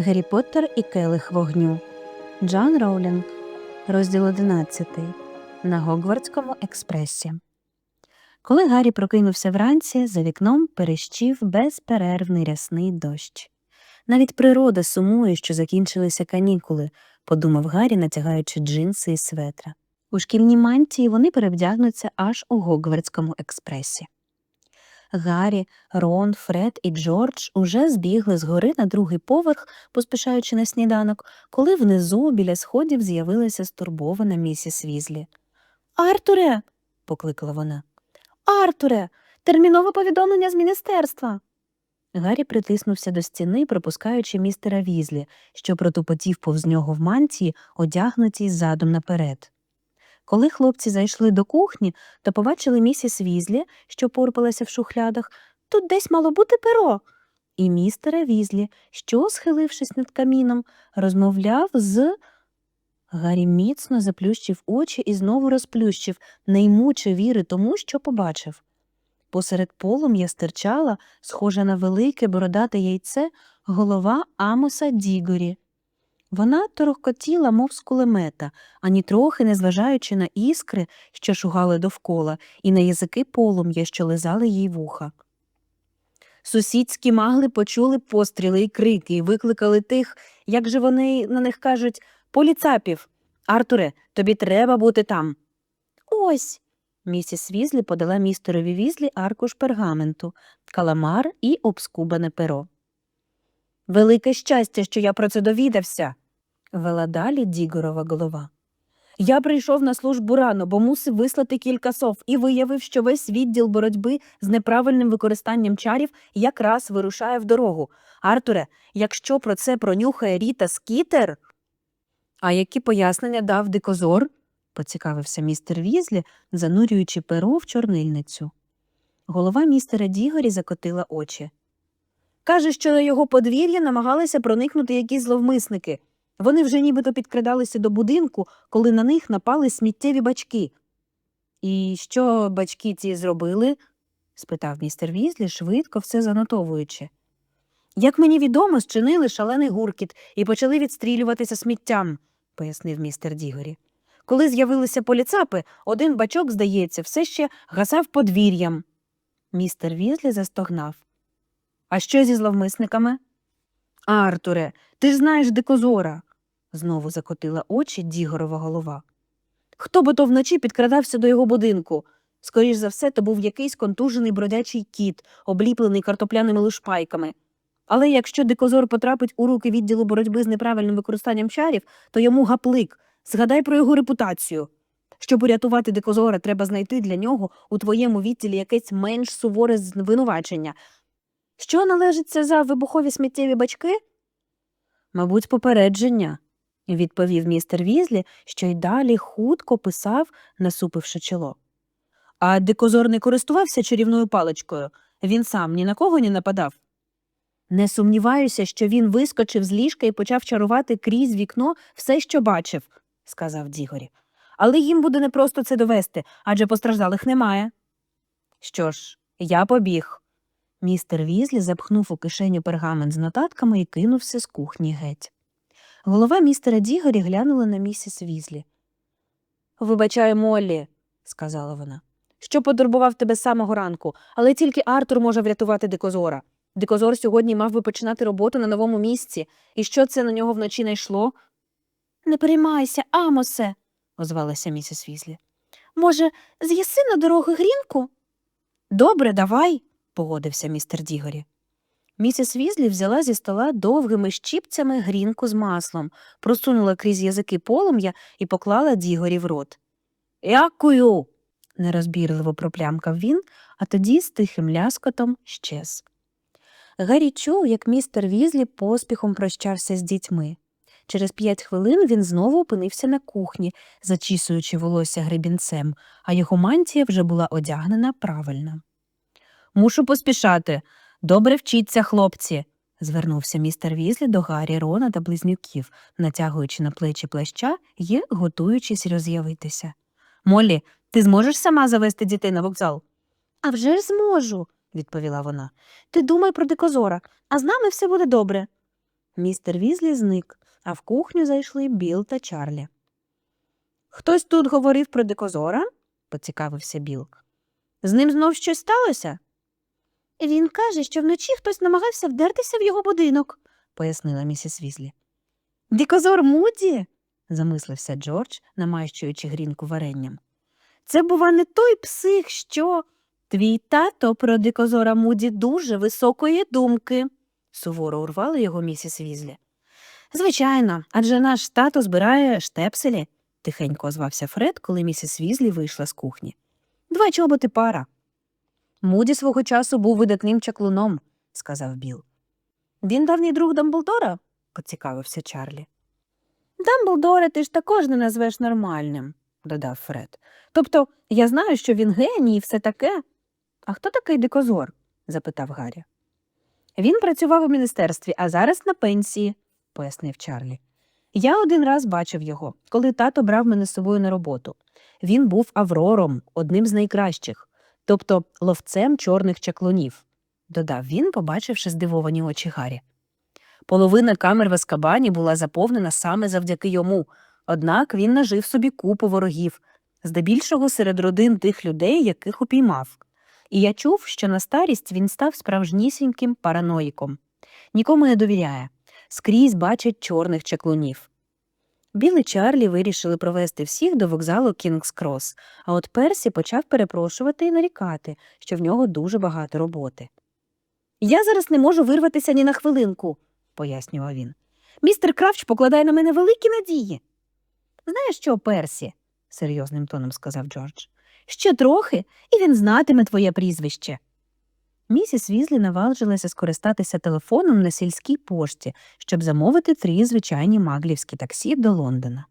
Гаррі Поттер і Келих вогню. Джон Роулінг. Розділ 11. На Гогвардському експресі. Коли Гаррі прокинувся вранці, за вікном перещів безперервний рясний дощ. Навіть природа сумує, що закінчилися канікули, подумав Гаррі, натягаючи джинси і светра. У шкільній мантії вони перевдягнуться аж у Гогвардському експресі. Гаррі, Рон, Фред і Джордж уже збігли з гори на другий поверх, поспішаючи на сніданок, коли внизу біля сходів з'явилася стурбована місіс Візлі. Артуре. покликала вона. Артуре, термінове повідомлення з міністерства. Гаррі притиснувся до стіни, пропускаючи містера Візлі, що протупотів повз нього в мантії, одягнутій задом наперед. Коли хлопці зайшли до кухні, то побачили місіс Візлі, що порпалася в шухлядах. Тут десь мало бути перо. І містера Візлі, що, схилившись над каміном, розмовляв з. Гаррі міцно заплющив очі і знову розплющив, не ймучи віри тому, що побачив. Посеред полум'я стирчала, схожа на велике бородате яйце, голова Амоса Дігорі. Вона торохкотіла, мов з кулемета, ані трохи не зважаючи на іскри, що шугали довкола, і на язики полум'я, що лизали їй вуха. Сусідські магли почули постріли і крики і викликали тих, як же вони на них кажуть, поліцапів. Артуре, тобі треба бути там. Ось. Місіс Візлі подала містерові візлі аркуш пергаменту, каламар і обскубане перо. Велике щастя, що я про це довідався, вела далі Дігорова голова. Я прийшов на службу рано, бо мусив вислати кілька сов і виявив, що весь відділ боротьби з неправильним використанням чарів якраз вирушає в дорогу. Артуре, якщо про це пронюхає Ріта Скітер. А які пояснення дав дикозор? поцікавився містер Візлі, занурюючи перо в чорнильницю. Голова містера Дігорі закотила очі. Каже, що на його подвір'я намагалися проникнути якісь зловмисники. Вони вже нібито підкрадалися до будинку, коли на них напали сміттєві бачки. І що бачки ці зробили? спитав містер Візлі, швидко все занотовуючи. Як мені відомо, зчинили шалений гуркіт і почали відстрілюватися сміттям, пояснив містер Дігорі. Коли з'явилися поліцапи, один бачок, здається, все ще гасав подвір'ям. Містер Візлі застогнав. А що зі зловмисниками? Артуре, ти ж знаєш дикозора, знову закотила очі Дігорова голова. Хто би то вночі підкрадався до його будинку? Скоріш за все, то був якийсь контужений бродячий кіт, обліплений картопляними лушпайками. Але якщо дикозор потрапить у руки відділу боротьби з неправильним використанням чарів, то йому гаплик. Згадай про його репутацію. Щоб урятувати дикозора, треба знайти для нього у твоєму відділі якесь менш суворе звинувачення. Що належиться за вибухові сміттєві бачки? Мабуть, попередження, відповів містер Візлі, що й далі хутко писав, насупивши чоло. А дикозор не користувався чарівною паличкою. Він сам ні на кого не нападав. Не сумніваюся, що він вискочив з ліжка і почав чарувати крізь вікно все, що бачив, сказав Дігорі. Але їм буде непросто це довести, адже постраждалих немає. Що ж, я побіг. Містер Візлі запхнув у кишеню пергамент з нотатками і кинувся з кухні геть. Голова містера Дігорі глянула на місіс Візлі. Вибачай, Моллі, сказала вона, що потурбував тебе з самого ранку, але тільки Артур може врятувати дикозора. Дикозор сьогодні мав би починати роботу на новому місці, і що це на нього вночі найшло? Не переймайся, Амосе, озвалася місіс Візлі. Може, з'їси на дорогу грінку? Добре, давай, погодився містер Дігорі. Місіс Візлі взяла зі стола довгими щіпцями грінку з маслом, просунула крізь язики полум'я і поклала Дігорі в рот. Дякую. нерозбірливо проплямкав він, а тоді з тихим ляскотом щез. Гаррі чув, як містер Візлі поспіхом прощався з дітьми. Через п'ять хвилин він знову опинився на кухні, зачісуючи волосся гребінцем, а його мантія вже була одягнена правильно. Мушу поспішати. Добре вчіться, хлопці, звернувся містер Візлі до Гаррі, Рона та близнюків, натягуючи на плечі плаща і готуючись роз'явитися. Моллі, ти зможеш сама завести дітей на вокзал? «А вже ж зможу, відповіла вона. Ти думай про дикозора, а з нами все буде добре. Містер Візлі зник, а в кухню зайшли Біл та Чарлі. Хтось тут говорив про дикозора? поцікавився Біл. З ним знов щось сталося? Він каже, що вночі хтось намагався вдертися в його будинок, пояснила місіс Візлі. Дикозор Муді? замислився Джордж, намащуючи грінку варенням. Це, бува, не той псих, що. Твій тато про дикозора Муді дуже високої думки, суворо урвала його місіс Візлі. Звичайно, адже наш тато збирає штепселі, тихенько озвався Фред, коли місіс Візлі вийшла з кухні. Два чоботи пара. Муді свого часу був видатним чаклуном, сказав Біл. Він давній друг Дамблдора? поцікавився Чарлі. Дамблдора ти ж також не назвеш нормальним, додав Фред. Тобто я знаю, що він геній і все таке. А хто такий дикозор? запитав Гаррі. Він працював у міністерстві, а зараз на пенсії, пояснив Чарлі. Я один раз бачив його, коли тато брав мене з собою на роботу. Він був аврором, одним з найкращих, тобто ловцем чорних чаклунів, додав він, побачивши здивовані очі Гаррі. Половина камер в Аскабані була заповнена саме завдяки йому, однак він нажив собі купу ворогів, здебільшого серед родин тих людей, яких упіймав. І я чув, що на старість він став справжнісіньким параноїком. Нікому не довіряє, скрізь бачить чорних чаклунів. Білий Чарлі вирішили провести всіх до вокзалу Кінгс Крос, а от Персі почав перепрошувати і нарікати, що в нього дуже багато роботи. Я зараз не можу вирватися ні на хвилинку, пояснював він. Містер Кравч покладає на мене великі надії. Знаєш що, Персі, серйозним тоном сказав Джордж. Ще трохи, і він знатиме твоє прізвище. Місіс Візлі наважилася скористатися телефоном на сільській пошті, щоб замовити три звичайні маглівські таксі до Лондона.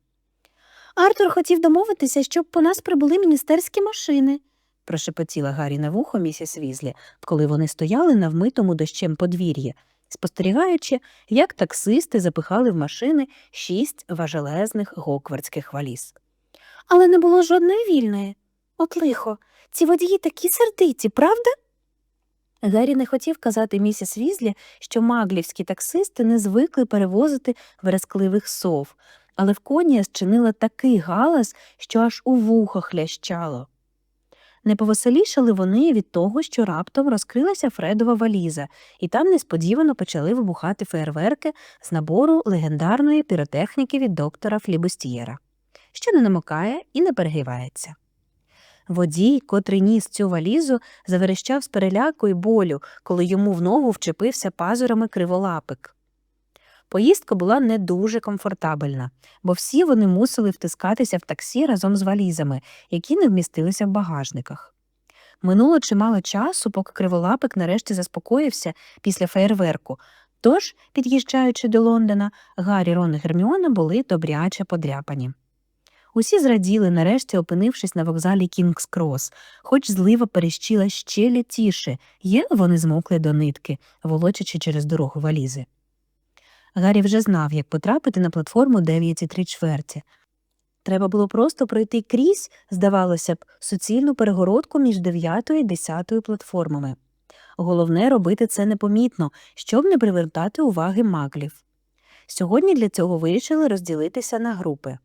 Артур хотів домовитися, щоб по нас прибули міністерські машини, прошепотіла Гаррі на вухо місіс Візлі, коли вони стояли на вмитому дощем подвір'ї, спостерігаючи, як таксисти запихали в машини шість важелезних гоквардських валіз. Але не було жодної вільної. От лихо, ці водії такі сердиті, правда? Гаррі не хотів казати місіс Візлі, що маглівські таксисти не звикли перевозити верескливих сов, але в коні зчинила такий галас, що аж у вухах лящало. Не повеселішали вони від того, що раптом розкрилася Фредова валіза, і там несподівано почали вибухати фейерверки з набору легендарної піротехніки від доктора Флібустієра, що не намокає і не перегрівається. Водій, котрий ніс цю валізу, заверещав з переляку й болю, коли йому в ногу вчепився пазурами криволапик. Поїздка була не дуже комфортабельна, бо всі вони мусили втискатися в таксі разом з валізами, які не вмістилися в багажниках. Минуло чимало часу, поки криволапик нарешті заспокоївся після феєрверку, тож, під'їжджаючи до Лондона, Гаррі, Рон і Герміона були добряче подряпані. Усі зраділи, нарешті опинившись на вокзалі Кінгс Крос, хоч злива перещила ще лятіше, є вони змокли до нитки, волочачи через дорогу валізи. Гаррі вже знав, як потрапити на платформу 9,3 чверті. Треба було просто пройти крізь, здавалося б, суцільну перегородку між 9 і 10 платформами. Головне робити це непомітно, щоб не привертати уваги маглів. Сьогодні для цього вирішили розділитися на групи.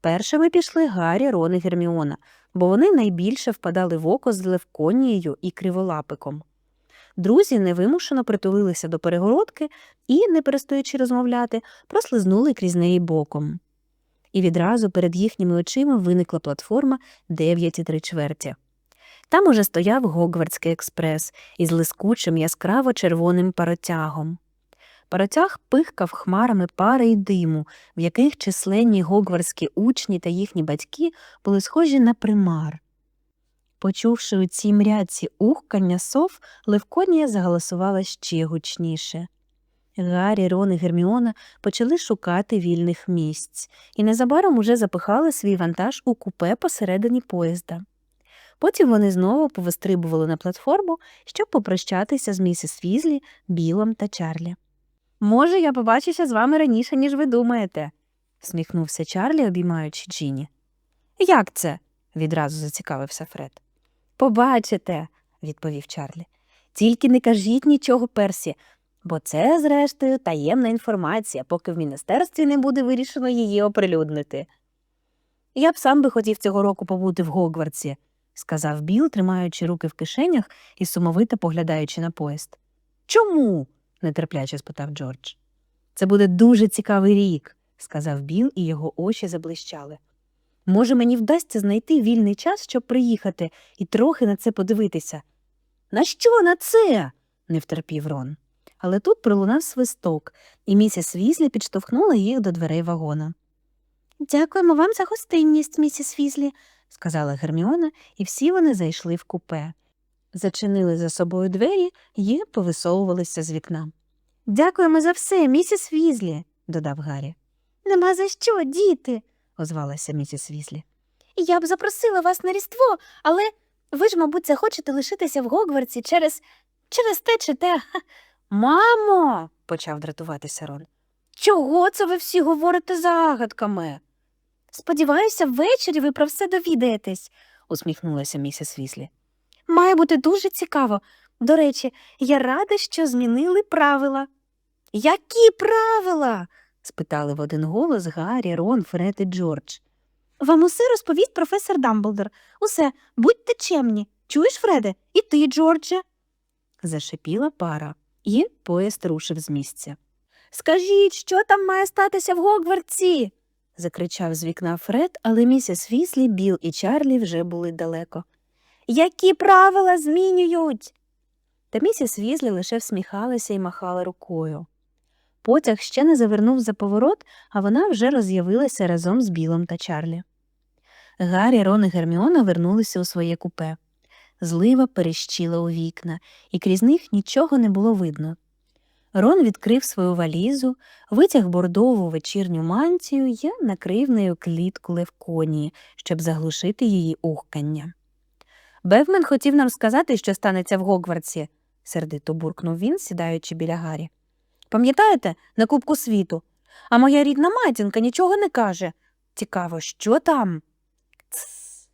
Першими пішли Гаррі, Рон і Герміона, бо вони найбільше впадали в око з Левконією і Криволапиком. Друзі невимушено притулилися до перегородки і, не перестаючи розмовляти, прослизнули крізь неї боком. І відразу перед їхніми очима виникла платформа 9,3 чверті. Там уже стояв Гогвардський експрес із лискучим яскраво червоним паротягом. Паротяг пихкав хмарами пари й диму, в яких численні гогвардські учні та їхні батьки були схожі на примар. Почувши у цій мряці ухкання сов, Левконія заголосувала ще гучніше. Гаррі, Рон і Герміона почали шукати вільних місць і незабаром уже запихали свій вантаж у купе посередині поїзда. Потім вони знову повистрибували на платформу, щоб попрощатися з місіс Візлі, Білом та Чарлі. Може, я побачуся з вами раніше, ніж ви думаєте, сміхнувся Чарлі, обіймаючи Джіні. Як це? відразу зацікавився Фред. Побачите, відповів Чарлі. Тільки не кажіть нічого Персі, бо це, зрештою, таємна інформація, поки в міністерстві не буде вирішено її оприлюднити. Я б сам би хотів цього року побути в Гогвартсі, сказав Біл, тримаючи руки в кишенях і сумовито поглядаючи на поїзд. Чому? Нетерпляче спитав Джордж. Це буде дуже цікавий рік, сказав Біл, і його очі заблищали. Може, мені вдасться знайти вільний час, щоб приїхати і трохи на це подивитися. На що на це? не втерпів Рон. Але тут пролунав свисток, і місіс Візлі підштовхнула їх до дверей вагона. Дякуємо вам за гостинність, місіс Візлі, сказала Герміона, і всі вони зайшли в купе. Зачинили за собою двері і повисовувалися з вікна. Дякуємо за все, місіс Візлі, додав Гаррі. Нема за що, діти, озвалася місіс Візлі. Я б запросила вас на Різдво, але ви ж, мабуть, захочете лишитися в Гогвартсі через через те чи те. Мамо, почав дратуватися Рон. Чого це ви всі говорите загадками? Сподіваюся, ввечері ви про все довідаєтесь, усміхнулася місіс Візлі. Має бути дуже цікаво. До речі, я рада, що змінили правила. Які правила? спитали в один голос Гаррі, Рон, Фред і Джордж. Вам усе розповість професор Дамблдор. Усе, будьте чемні. Чуєш, Фреде? І ти, Джордже. Зашипіла пара, і поїзд рушив з місця. Скажіть, що там має статися в Гогвартсі? закричав з вікна Фред, але місіс Віслі, Біл і Чарлі вже були далеко. Які правила змінюють? Та місіс Візлі лише всміхалася і махала рукою. Потяг ще не завернув за поворот, а вона вже роз'явилася разом з Білом та Чарлі. Гаррі, Рон і Герміона вернулися у своє купе. Злива перещила у вікна, і крізь них нічого не було видно. Рон відкрив свою валізу, витяг бордову вечірню мантію і накрив нею клітку левконії, щоб заглушити її ухкання. Бевмен хотів нам сказати, що станеться в Гогвартсі, сердито буркнув він, сідаючи біля Гаррі. Пам'ятаєте, на Кубку світу? А моя рідна матінка нічого не каже. Цікаво, що там? Цс.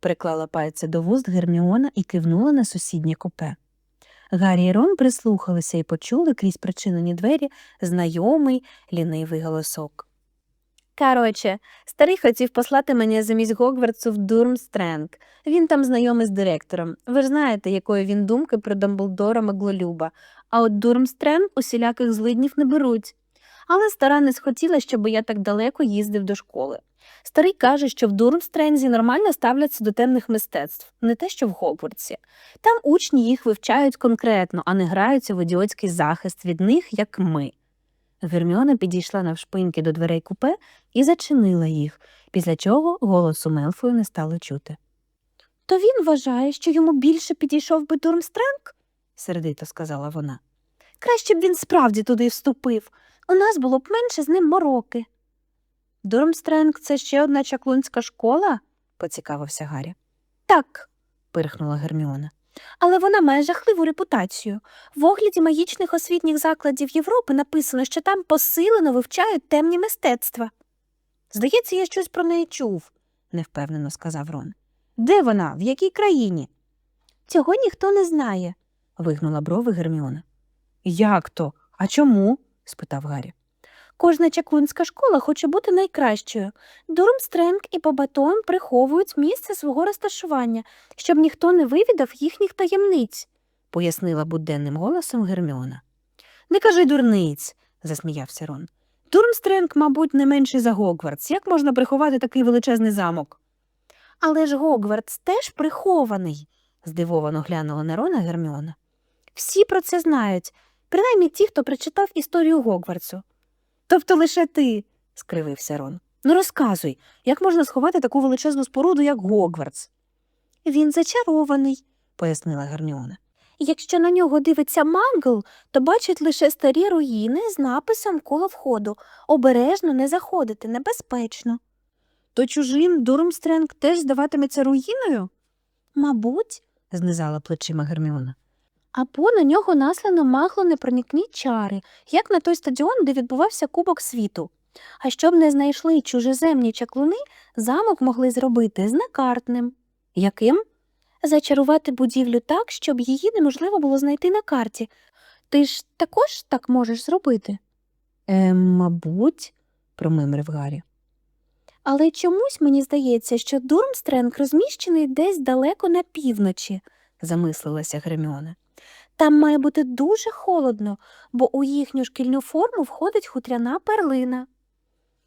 приклала пальця до вуст Герміона і кивнула на сусіднє купе. Гаррі і Рон прислухалися і почули крізь причинені двері знайомий лінивий голосок. Короче, старий хотів послати мене замість Гогвартсу в Дурмстренг. Він там знайомий з директором. Ви ж знаєте, якої він думки про Дамблдора Маглолюба, а от Дурмстренг усіляких злиднів не беруть. Але стара не схотіла, щоб я так далеко їздив до школи. Старий каже, що в Дурмстрензі нормально ставляться до темних мистецтв, не те, що в Гогвартсі. Там учні їх вивчають конкретно, а не граються в ідіотський захист від них, як ми. Герміона підійшла навшпиньки до дверей купе і зачинила їх, після чого голосу Мелфою не стало чути. То він вважає, що йому більше підійшов би Дурмстренг? сердито сказала вона. Краще б він справді туди вступив. У нас було б менше з ним мороки. Дурмстренг це ще одна чаклунська школа? поцікавився Гаррі. Так, пирхнула Герміона. Але вона має жахливу репутацію. В огляді магічних освітніх закладів Європи написано, що там посилено вивчають темні мистецтва. Здається, я щось про неї чув, невпевнено сказав Рон. Де вона? В якій країні? Цього ніхто не знає, вигнула брови Герміона. Як то? А чому? спитав Гаррі. Кожна чаклунська школа хоче бути найкращою. Дурмстренг і Побатон приховують місце свого розташування, щоб ніхто не вивідав їхніх таємниць, пояснила буденним голосом Герміона. Не кажи дурниць, засміявся Рон. Дурмстренг, мабуть, не менший за Гогвартс. Як можна приховати такий величезний замок? Але ж Гогвартс теж прихований, здивовано глянула на Рона Герміона. Всі про це знають, принаймні ті, хто прочитав історію Гогвартсу. Тобто лише ти, скривився Рон. Ну розказуй, як можна сховати таку величезну споруду, як Гогвартс? Він зачарований, пояснила Герміона. Якщо на нього дивиться мангл, то бачить лише старі руїни з написом коло входу. Обережно не заходити, небезпечно. То чужим Дурмстренг теж здаватиметься руїною? Мабуть, знизала плечима Герміона. Або на нього наслано магло непроникні чари, як на той стадіон, де відбувався Кубок світу. А щоб не знайшли чужеземні чаклуни, замок могли зробити знакартним. Яким? Зачарувати будівлю так, щоб її неможливо було знайти на карті. Ти ж також так можеш зробити. Е, мабуть, промимрив Гаррі. Але чомусь мені здається, що Дурмстренг розміщений десь далеко на півночі, замислилася Герміона. Там має бути дуже холодно, бо у їхню шкільну форму входить хутряна перлина.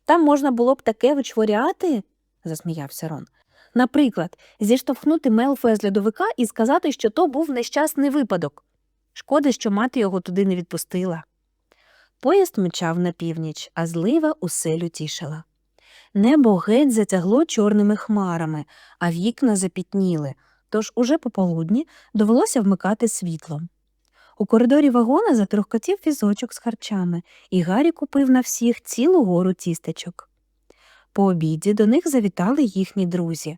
Там можна було б таке вичворяти, засміявся Рон. Наприклад, зіштовхнути Мелфоя з льодовика і сказати, що то був нещасний випадок. Шкода, що мати його туди не відпустила. Поїзд мчав на північ, а злива усе лютішала. Небо геть затягло чорними хмарами, а вікна запітніли, тож уже пополудні довелося вмикати світло. У коридорі вагона затрохкотів візочок з харчами, і Гаррі купив на всіх цілу гору тістечок. По обіді до них завітали їхні друзі.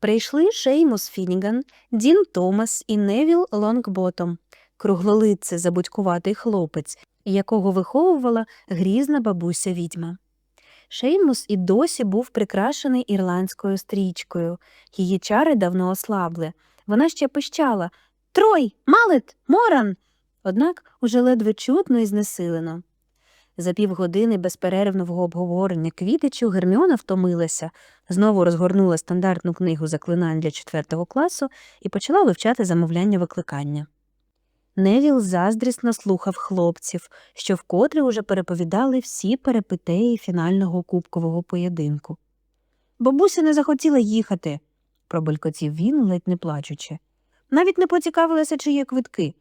Прийшли Шеймус Фініган, Дін Томас і Невіл Лонгботом, круглолицце забудькуватий хлопець, якого виховувала грізна бабуся відьма. Шеймус і досі був прикрашений ірландською стрічкою. Її чари давно ослабли. Вона ще пищала Трой, малет, моран. Однак уже ледве чутно і знесилено. За півгодини безперервного обговорення квітичу Герміона втомилася, знову розгорнула стандартну книгу заклинань для четвертого класу і почала вивчати замовляння викликання. Невіл заздрісно слухав хлопців, що вкотре уже переповідали всі перипетеї фінального кубкового поєдинку. Бабуся не захотіла їхати, пробелькотів він, ледь не плачучи. Навіть не поцікавилася, чи є квитки.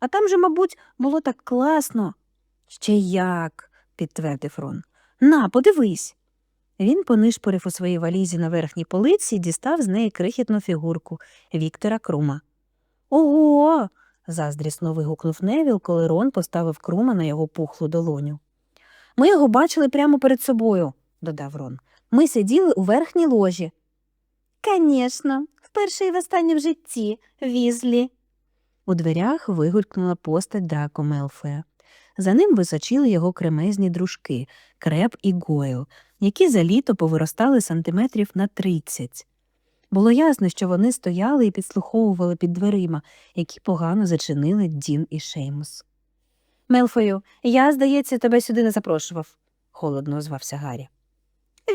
А там же, мабуть, було так класно. Ще як, підтвердив Рон. На, подивись. Він понишпорив у своїй валізі на верхній полиці і дістав з неї крихітну фігурку Віктора Крума. Ого. заздрісно вигукнув Невіл, коли Рон поставив Крума на його пухлу долоню. Ми його бачили прямо перед собою, додав Рон. Ми сиділи у верхній ложі. Конечно, вперше і востаннє в житті, візлі. У дверях вигулькнула постать Драко Мелфоя. За ним височили його кремезні дружки Креп і Гойл, які за літо повиростали сантиметрів на тридцять. Було ясно, що вони стояли і підслуховували під дверима, які погано зачинили Дін і Шеймус. Мелфою, я, здається, тебе сюди не запрошував, холодно озвався Гаррі.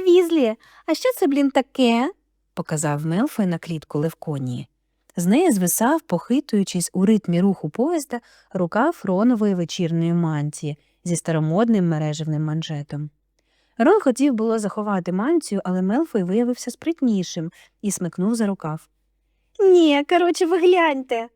Візлі, а що це, блін, таке? показав Мелфой на клітку Левконії. З неї звисав, похитуючись у ритмі руху поїзда, рукав Ронової вечірньої мантії зі старомодним мережевним манжетом. Рон хотів було заховати мантію, але Мелфой виявився спритнішим і смикнув за рукав. Ні, коротше, ви гляньте.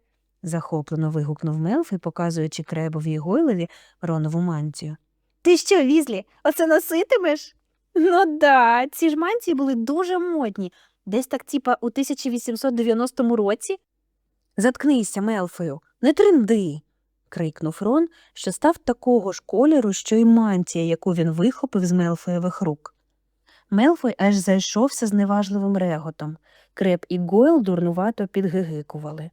захоплено вигукнув Мелфой, показуючи кребові й гойлові Ронову мантію. Ти що, візлі, оце носитимеш? Ну да, ці ж мантії були дуже модні, десь так типа у 1890 році. Заткнися, Мелфою, не тринди. крикнув Рон, що став такого ж кольору, що й мантія, яку він вихопив з Мелфоєвих рук. Мелфой аж зайшовся з неважливим реготом. Креп і Гойл дурнувато підгигикували.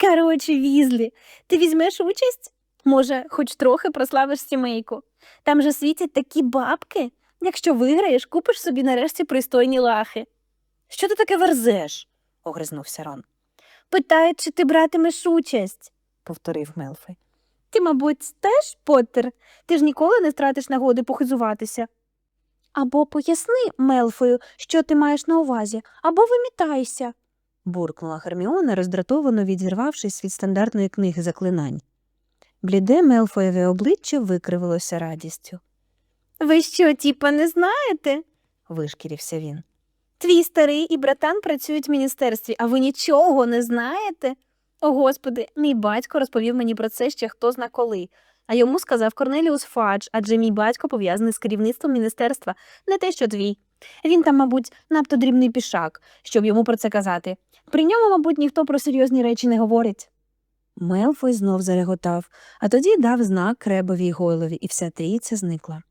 Коротше, візлі, ти візьмеш участь? Може, хоч трохи прославиш сімейку. Там же світять такі бабки. Якщо виграєш, купиш собі нарешті пристойні лахи. Що ти таке верзеш? огризнувся Рон, Питають, чи ти братимеш участь. повторив Мелфой. Ти, мабуть, теж Поттер? Ти ж ніколи не втратиш нагоди похизуватися. Або поясни, Мелфою, що ти маєш на увазі, або вимітайся. буркнула Герміона, роздратовано відірвавшись від стандартної книги заклинань. Бліде Мелфоєве обличчя викривилося радістю. Ви що, тіпа, не знаєте? Вишкірився він. Твій старий і братан працюють в міністерстві, а ви нічого не знаєте? О, господи, мій батько розповів мені про це ще хто зна коли. А йому сказав Корнеліус Фадж, адже мій батько пов'язаний з керівництвом міністерства, не те, що твій. Він там, мабуть, надто дрібний пішак, щоб йому про це казати. При ньому, мабуть, ніхто про серйозні речі не говорить. Мелфой знов зареготав, а тоді дав знак Кребові й Гойлові, і вся трійця зникла.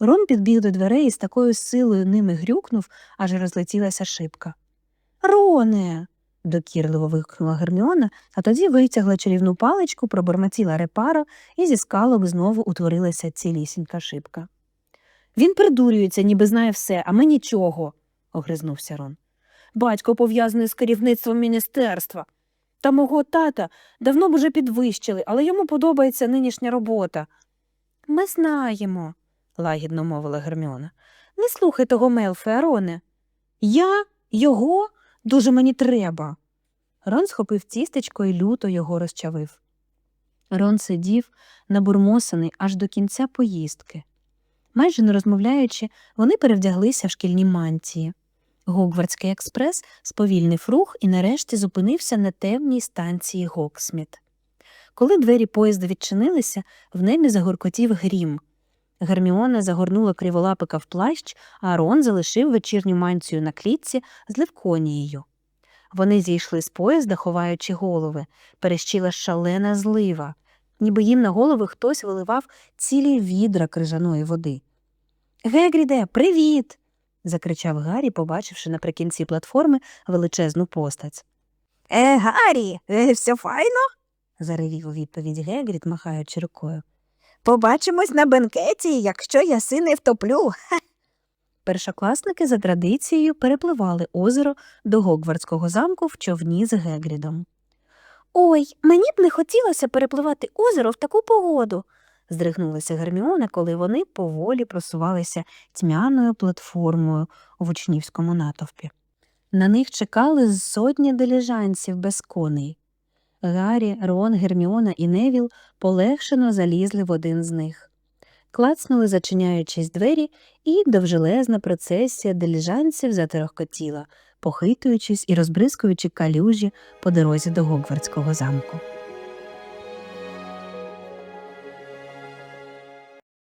Рон підбіг до дверей і з такою силою ними грюкнув, аж розлетілася шибка. Роне. докірливо вигукнула Герміона, а тоді витягла чарівну паличку, пробормотіла репаро, і зі скалок знову утворилася цілісінька шибка. Він придурюється, ніби знає все, а ми нічого, огризнувся Рон. Батько пов'язаний з керівництвом міністерства. Та мого тата давно б уже підвищили, але йому подобається нинішня робота. Ми знаємо, лагідно мовила Герміона. Не слухай того Мелфи, Ароне. Я? Його? Дуже мені треба. Рон схопив тістечко і люто його розчавив. Рон сидів, набурмосаний аж до кінця поїздки. Майже не розмовляючи, вони перевдяглися в шкільні мантії. Гогвардський експрес сповільнив рух і нарешті зупинився на темній станції Гоксміт. Коли двері поїзда відчинилися, в небі загоркотів грім. Герміона загорнула криволапика в плащ, а Рон залишив вечірню мантію на клітці з Левконією. Вони зійшли з поїзда, ховаючи голови, перещила шалена злива, ніби їм на голови хтось виливав цілі відра крижаної води. Гегріде, привіт. закричав Гаррі, побачивши наприкінці платформи величезну постать. Е, Гаррі, е, все файно? заревів у відповідь Гегрід, махаючи рукою. Побачимось на бенкеті, якщо я си не втоплю. Першокласники за традицією перепливали озеро до Гогвардського замку в човні з Гегрідом. Ой, мені б не хотілося перепливати озеро в таку погоду. Здригнулася Герміона, коли вони поволі просувалися тьмяною платформою у учнівському натовпі. На них чекали сотні диліжанців без коней. Гаррі, Рон, Герміона і Невіл полегшено залізли в один з них. Клацнули, зачиняючись двері, і довжелезна процесія диліжанців заторохкотіла, похитуючись і розбризкуючи калюжі по дорозі до Гогвардського замку.